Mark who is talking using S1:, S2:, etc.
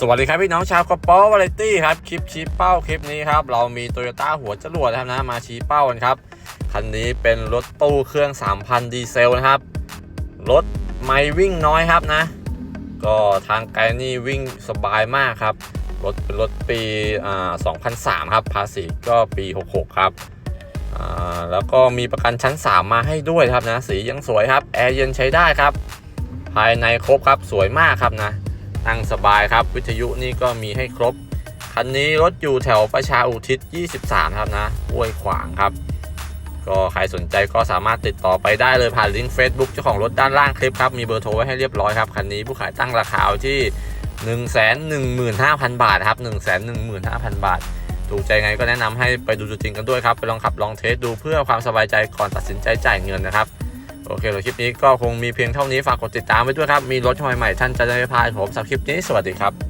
S1: สวัสดีครับพี่น้องชาวกระป๋อวาไรตี้ครับคลิปชี้เป้าคลิปนี้ครับเรามีโตโยต้าหัวจรวดนะครับนะมาชี้เป้ากันครับคันนี้เป็นรถตู้เครื่อง 3,000 ดีเซลนะครับรถไม่วิ่งน้อยครับนะ ก็ทางไกลนี่วิ่งสบายมากครับรถเป็นรถปีอ่า2003 ครับภาษีก็ปี 66 ครับอ่าแล้วก็มีประกันชั้น 3 มาให้ด้วยครับนะสียังสวยครับแอร์เย็นใช้ได้ครับ ภายในครบครับสวยมากครับนะ นั่งสบายครับ วิทยุนี่ก็มีให้ครบ คันนี้รถอยู่แถวประชาอุทิศ 23 ครับนะห้วยขวางครับ ก็ใครสนใจก็สามารถติดต่อไปได้เลยผ่านลิงก์ Facebook เจ้าของรถด้านล่างคลิปครับ มีเบอร์โทรไว้ให้เรียบร้อยครับ คันนี้ผู้ขายตั้งราคาที่ 115,000 บาทครับ 115,000 บาทถูกใจไงก็แนะนำให้ไปดูตัวจริงกันด้วยครับ ไปลองขับลองเทสดูเพื่อความสบายใจก่อนตัดสินใจจ่ายเงินนะครับ โอเคเราคลิปนี้ก็คงมีเพียงเท่านี้ฝากกดติดตามไว้ด้วยครับ มีรถใหม่ๆท่านจะได้พลาดผมสับคลิปนี้สวัสดีครับ